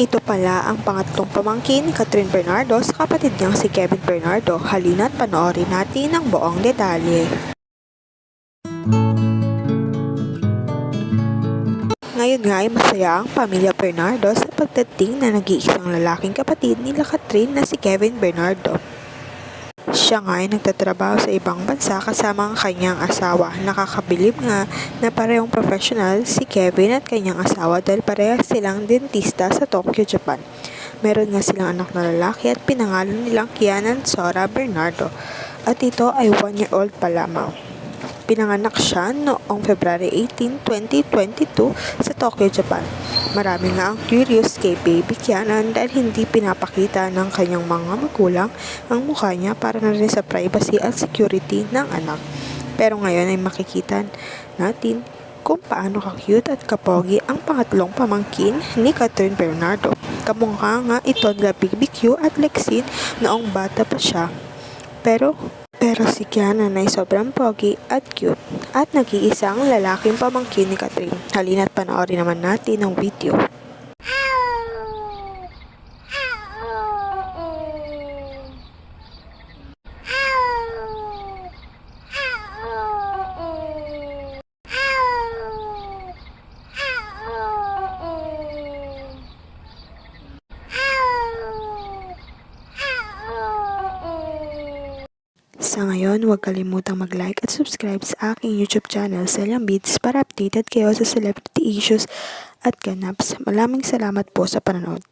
Ito pala ang pangatlong pamangkin Catherine Bernardo sa kapatid niyang si Kevin Bernardo. Halina't panoorin natin ang buong detalye. Ngayon nga ay masaya ang pamilya Bernardo sa pagdating na nag-iisang lalaking kapatid nila Catherine na si Kevin Bernardo. Siya nga ay nagtatrabaho sa ibang bansa kasama ang kanyang asawa. Nakakabilib nga na parehong professional si Kevin at kanyang asawa dahil parehas silang dentista sa Tokyo, Japan. Meron nga silang anak na lalaki at pinangalan nilang Kianan Sora Bernardo at ito ay one year old pa lamang. Pinanganak siya noong February 18, 2022 sa Tokyo, Japan. Marami nga ang curious kay Baby Kianan dahil hindi pinapakita ng kanyang mga magulang ang mukha niya para na rin sa privacy at security ng anak. Pero ngayon ay makikita natin kung paano ka-cute at kapogi ang pangatlong pamangkin ni Catherine Bernardo. Kamukha nga ito nila Baby Q at Lexine noong bata pa siya. Pero pero si Kianan ay sobrang pogi at cute at nag-iisang lalaking pamangkin ni Catherine. Halina't panoorin naman natin ang video. Sa ngayon, huwag kalimutang mag-like at subscribe sa aking YouTube channel, Celian Beats, para updated kayo sa celebrity issues at ganaps. Maraming salamat po sa panonood.